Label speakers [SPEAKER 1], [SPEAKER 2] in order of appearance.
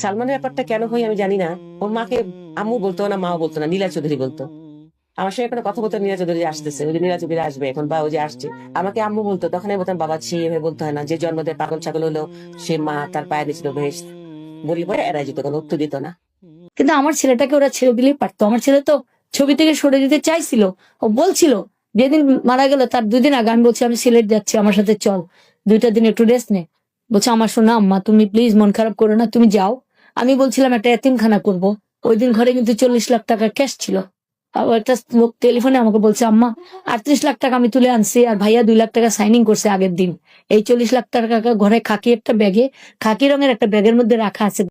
[SPEAKER 1] সালমানের ব্যাপারটা কেন হয় আমি জানি না। ওর মাকে আম্মু বলতো না, মাও বলতো না, নীলা চৌধুরী বলতো। আমার সঙ্গে কোনো কথা বলতো নীলা চৌধুরী আসতেছে, ওই নীলা চৌধুরী আসবে এখন বা ওই যে আসছে, আমাকে আম্মু বলতো, তখন আমি বলতাম, বাবা ছি এভাবে বলতে হয় না, যে জন্ম দেয় পাগল ছাগল হলো সে মা তার পায়ে দিয়েছিল বেশ বলি পরে এরাই যেত, কোনো উত্তর দিত না।
[SPEAKER 2] কিন্তু আমার ছেলেটাকে ওরা ছেড়ে দিলেই পারতো। আমার ছেলে তো ছবি থেকে সরে দিতে চাইছিল, ও বলছিল, যেদিন মারা গেল তার দুদিন আগে আমি বলছি, আমি সিলেট যাচ্ছি, আমার সাথে চল, দুইটা দিন একটু রেস্ট নে। বলছে, আমার শোনা আম্মা, তুমি প্লিজ মন খারাপ করো না, তুমি যাও। আমি বলছিলাম, একটা এতিমখানা করব। ওই দিন ঘরে কিন্তু চল্লিশ লাখ টাকা ক্যাশ ছিল। একটা লোক টেলিফোনে আমাকে বলছে, আম্মা, আটত্রিশ লাখ টাকা আমি তুলে আনছি আর ভাইয়া দুই লাখ টাকা সাইনিং করছে আগের দিন। এই চল্লিশ লাখ টাকা ঘরে খাকি একটা ব্যাগে, খাকি রঙের একটা ব্যাগের মধ্যে রাখা আছে।